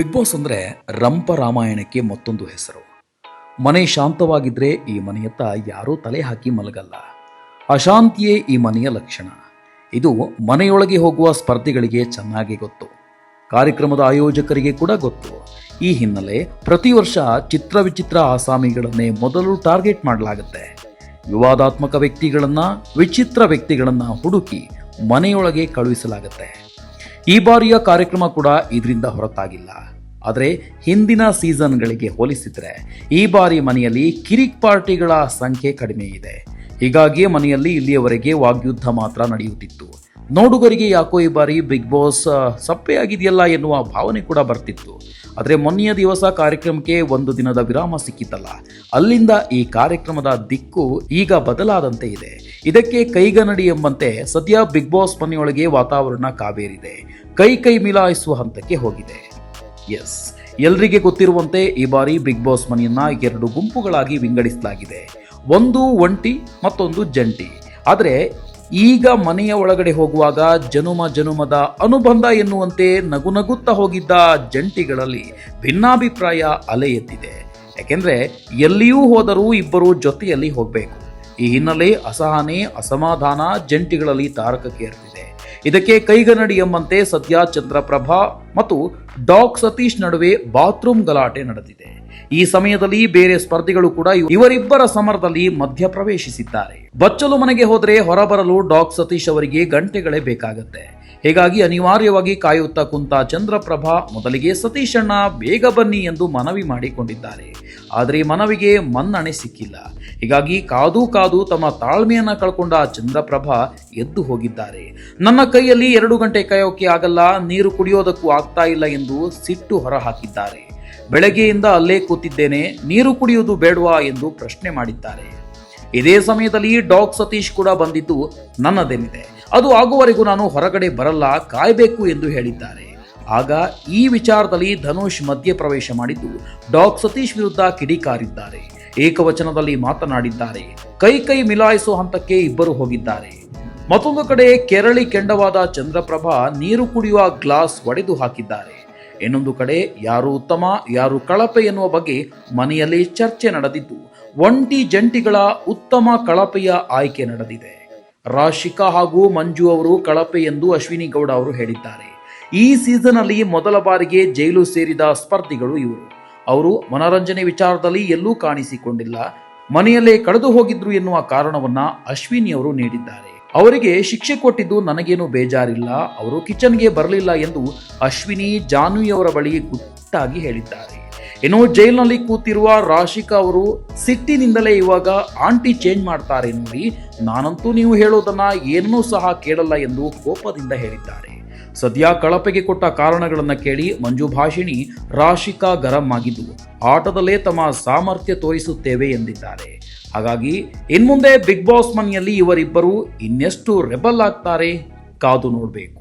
Big boss ಅಂದರೆ ರಂಪ ರಾಮಾಯಣಕ್ಕೆ ಮತ್ತೊಂದು ಹೆಸರು. ಮನೆ ಶಾಂತವಾಗಿದ್ರೆ ಈ ಮನೆಯತ್ತ ಯಾರೂ ತಲೆ ಹಾಕಿ ಮಲಗಲ್ಲ. ಅಶಾಂತಿಯೇ ಈ ಮನೆಯ ಲಕ್ಷಣ. ಇದು ಮನೆಯೊಳಗೆ ಹೋಗುವ ಸ್ಪರ್ಧಿಗಳಿಗೆ ಚೆನ್ನಾಗಿ ಗೊತ್ತು. ಕಾರ್ಯಕ್ರಮದ ಆಯೋಜಕರಿಗೆ ಕೂಡ ಗೊತ್ತು. ಈ ಹಿನ್ನೆಲೆ ಪ್ರತಿ ವರ್ಷ ಚಿತ್ರ ವಿಚಿತ್ರ ಆಸಾಮಿಗಳನ್ನೇ ಮೊದಲು ಟಾರ್ಗೆಟ್ ಮಾಡಲಾಗುತ್ತೆ. ವಿವಾದಾತ್ಮಕ ವ್ಯಕ್ತಿಗಳನ್ನ, ವಿಚಿತ್ರ ವ್ಯಕ್ತಿಗಳನ್ನ ಹುಡುಕಿ ಮನೆಯೊಳಗೆ ಕಳುಹಿಸಲಾಗುತ್ತೆ. ಈ ಬಾರಿಯ ಕಾರ್ಯಕ್ರಮ ಕೂಡ ಇದರಿಂದ ಹೊರತಾಗಿಲ್ಲ. ಆದರೆ ಹಿಂದಿನ ಸೀಸನ್ಗಳಿಗೆ ಹೋಲಿಸಿದರೆ ಈ ಬಾರಿ ಮನೆಯಲ್ಲಿ ಕಿರಿಕ್ ಪಾರ್ಟಿಗಳ ಸಂಖ್ಯೆ ಕಡಿಮೆ ಇದೆ. ಹೀಗಾಗಿ ಮನೆಯಲ್ಲಿ ಇಲ್ಲಿಯವರೆಗೆ ವಾಗ್ಯುದ್ಧ ಮಾತ್ರ ನಡೆಯುತ್ತಿತ್ತು. ನೋಡುಗರಿಗೆ ಯಾಕೋ ಈ ಬಾರಿ ಬಿಗ್ ಬಾಸ್ ಸಪ್ಪೆಯಾಗಿದೆಯಲ್ಲ ಎನ್ನುವ ಭಾವನೆ ಕೂಡ ಬರ್ತಿತ್ತು. ಆದರೆ ಮೊನ್ನೆಯ ದಿವಸ ಕಾರ್ಯಕ್ರಮಕ್ಕೆ ಒಂದು ದಿನದ ವಿರಾಮ ಸಿಕ್ಕಿತ್ತಲ್ಲ ಅಲ್ಲಿಂದ ಈ ಕಾರ್ಯಕ್ರಮದ ದಿಕ್ಕು ಈಗ ಬದಲಾದಂತೆ ಇದೆ. ಇದಕ್ಕೆ ಕೈಗನ್ನಡಿ ಎಂಬಂತೆ ಸದ್ಯ ಬಿಗ್ ಬಾಸ್ ಮನೆಯೊಳಗೆ ವಾತಾವರಣ ಕಾವೇರಿದೆ. ಕೈ ಕೈ ಮಿಲಾಯಿಸುವ ಹಂತಕ್ಕೆ ಹೋಗಿದೆ. ಎಸ್, ಎಲ್ರಿಗೆ ಗೊತ್ತಿರುವಂತೆ ಈ ಬಾರಿ ಬಿಗ್ ಬಾಸ್ ಮನೆಯನ್ನ ಎರಡು ಗುಂಪುಗಳಾಗಿ ವಿಂಗಡಿಸಲಾಗಿದೆ. ಒಂದು ಒಂಟಿ, ಮತ್ತೊಂದು ಜಂಟಿ. ಆದರೆ ಈಗ ಮನೆಯ ಒಳಗಡೆ ಹೋಗುವಾಗ ಜನುಮ ಜನುಮದ ಅನುಬಂಧ ಎನ್ನುವಂತೆ ನಗು ನಗುತ್ತಾ ಹೋಗಿದ್ದ ಜಂಟಿಗಳಲ್ಲಿ ಭಿನ್ನಾಭಿಪ್ರಾಯ ಅಲೆ ಎತ್ತಿದೆ ಯಾಕೆಂದ್ರೆ ಎಲ್ಲಿಯೂ ಹೋದರೂ ಇಬ್ಬರು ಜೊತೆಯಲ್ಲಿ ಹೋಗಬೇಕು. ಈ ಹಿನ್ನೆಲೆ ಅಸಹನೆ, ಅಸಮಾಧಾನ ಜಂಟಿಗಳಲ್ಲಿ ತಾರಕಕ್ಕೇರ್ತಿದೆ ಇದಕ್ಕೆ ಕೈಗನ್ನಡಿ ಎಂಬಂತೆ ಸದ್ಯ ಚಂದ್ರಪ್ರಭಾ ಮತ್ತು ಡಾಕ್ ಸತೀಶ್ ನಡುವೆ ಬಾತ್ರೂಮ್ ಗಲಾಟೆ ನಡೆದಿದೆ. ಈ ಸಮಯದಲ್ಲಿ ಬೇರೆ ಸ್ಪರ್ಧಿಗಳು ಕೂಡ ಇವ- ಇವರಿಬ್ಬರ ಸಮರದಲ್ಲಿ ಮಧ್ಯ ಪ್ರವೇಶಿಸಿದ್ದಾರೆ ಬಚ್ಚಲು ಮನೆಗೆ ಹೋದರೆ ಹೊರಬರಲು ಡಾಕ್ ಸತೀಶ್ ಅವರಿಗೆ ಗಂಟೆಗಳೇ ಬೇಕಾಗುತ್ತೆ. ಹೀಗಾಗಿ ಅನಿವಾರ್ಯವಾಗಿ ಕಾಯುತ್ತಾ ಕುಂತ ಚಂದ್ರಪ್ರಭಾ, ಮೊದಲಿಗೆ ಸತೀಶಣ್ಣ, ಬೇಗ ಬನ್ನಿ ಎಂದು ಮನವಿ ಮಾಡಿಕೊಂಡಿದ್ದಾರೆ. ಆದರೆ ಮನವಿಗೆ ಮನ್ನಣೆ ಸಿಕ್ಕಿಲ್ಲ. ಹೀಗಾಗಿ ಕಾದು ಕಾದು ತಮ್ಮ ತಾಳ್ಮೆಯನ್ನ ಕಳ್ಕೊಂಡ ಚಂದ್ರಪ್ರಭಾ ಎದ್ದು ಹೋಗಿದ್ದಾರೆ. ನನ್ನ ಕೈಯಲ್ಲಿ ಎರಡು ಗಂಟೆ ಕಾಯೋಕೆ ಆಗಲ್ಲ, ನೀರು ಕುಡಿಯೋದಕ್ಕೂ ಆಗ್ತಾ ಇಲ್ಲ ಎಂದು ಸಿಟ್ಟು ಹೊರಹಾಕಿದ್ದಾರೆ. ಬೆಳಗ್ಗೆಯಿಂದ ಅಲ್ಲೇ ಕೂತಿದ್ದೇನೆ, ನೀರು ಕುಡಿಯುವುದು ಬೇಡವಾ ಎಂದು ಪ್ರಶ್ನೆ ಮಾಡಿದ್ದಾರೆ. ಇದೇ ಸಮಯದಲ್ಲಿ ಡಾಗ್ ಸತೀಶ್ ಕೂಡ ಬಂದಿದ್ದು ನನ್ನದೇನಿದೆ. ಅದು ಆಗುವವರೆಗೂ ನಾನು ಹೊರಗಡೆ ಬರಲ್ಲ, ಕಾಯಬೇಕು ಎಂದು ಹೇಳಿದ್ದಾರೆ. ಆಗ ಈ ವಿಚಾರದಲ್ಲಿ ಧನುಷ್ ಮಧ್ಯಪ್ರವೇಶ ಮಾಡಿದ್ದು ಡಾಕ್ ಸತೀಶ್ ವಿರುದ್ಧ ಕಿಡಿಕಾರಿದ್ದಾರೆ. ಏಕವಚನದಲ್ಲಿ ಮಾತನಾಡಿದ್ದಾರೆ. ಕೈ ಕೈ ಮಿಲಾಯಿಸೋ ಹಂತಕ್ಕೆ ಇಬ್ಬರು ಹೋಗಿದ್ದಾರೆ. ಮತ್ತೊಂದು ಕಡೆ ಕೆರಳಿ ಕೆಂಡವಾದ ಚಂದ್ರಪ್ರಭಾ ನೀರು ಕುಡಿಯುವ ಗ್ಲಾಸ್ ಒಡೆದು ಹಾಕಿದ್ದಾರೆ. ಇನ್ನೊಂದು ಕಡೆ ಯಾರು ಉತ್ತಮ, ಯಾರು ಕಳಪೆ ಎನ್ನುವ ಬಗ್ಗೆ ಮನೆಯಲ್ಲಿ ಚರ್ಚೆ ನಡೆದಿದ್ದು, ಒಂಟಿ ಜಂಟಿಗಳ ಉತ್ತಮ ಕಳಪೆಯ ಆಯ್ಕೆ ನಡೆದಿದೆ. ರಾಶಿಕಾ ಹಾಗೂ ಮಂಜು ಅವರು ಕಳಪೆ ಎಂದು ಅಶ್ವಿನಿ ಗೌಡ ಅವರು ಹೇಳಿದ್ದಾರೆ. ಈ ಸೀಸನ್ ಅಲ್ಲಿ ಮೊದಲ ಬಾರಿಗೆ ಜೈಲು ಸೇರಿದ ಸ್ಪರ್ಧಿಗಳು ಇವರು. ಅವರು ಮನರಂಜನೆ ವಿಚಾರದಲ್ಲಿ ಎಲ್ಲೂ ಕಾಣಿಸಿಕೊಂಡಿಲ್ಲ. ಮನೆಯಲ್ಲೇ ಕಳೆದು ಹೋಗಿದ್ರು ಎನ್ನುವ ಕಾರಣವನ್ನ ಅಶ್ವಿನಿ ಅವರು ನೀಡಿದ್ದಾರೆ. ಅವರಿಗೆ ಶಿಕ್ಷೆ ಕೊಟ್ಟಿದ್ದು ನನಗೇನು ಬೇಜಾರಿಲ್ಲ. ಅವರು ಕಿಚನ್ಗೆ ಬರಲಿಲ್ಲ ಎಂದು ಅಶ್ವಿನಿ ಜಾನ್ವಿ ಅವರ ಬಳಿ ಗುಟ್ಟಾಗಿ ಹೇಳಿದ್ದಾರೆ. ಇನ್ನು ಜೈಲಿನಲ್ಲಿ ಕೂತಿರುವ ರಾಶಿಕಾ ಅವರು ಸಿಟ್ಟಿನಿಂದಲೇ ಇವಾಗ ಆಂಟಿ ಚೇಂಜ್ ಮಾಡ್ತಾರೆ ನೋಡಿ. ನಾನಂತೂ ನೀವು ಹೇಳೋದನ್ನ ಏನನ್ನೂ ಸಹ ಕೇಳಲ್ಲ ಎಂದು ಕೋಪದಿಂದ ಹೇಳಿದ್ದಾರೆ. ಸದ್ಯ ಕಳಪೆಗೆ ಕೊಟ್ಟ ಕಾರಣಗಳನ್ನು ಕೇಳಿ ಮಂಜು ಭಾಷಿಣಿ ರಾಶಿಕಾ ಗರಂ ಆಗಿದ್ದು, ಆಟದಲ್ಲೇ ತಮ್ಮ ಸಾಮರ್ಥ್ಯ ತೋರಿಸುತ್ತೇವೆ ಎಂದಿದ್ದಾರೆ. ಹಾಗಾಗಿ, ಇನ್ಮುಂದೆ ಬಿಗ್ ಬಾಸ್ ಮನೆಯಲ್ಲಿ ಇವರಿಬ್ಬರು ಇನ್ನೆಷ್ಟು ರೆಬಲ್ ಆಗ್ತಾರೆ ಕಾದು ನೋಡಬೇಕು.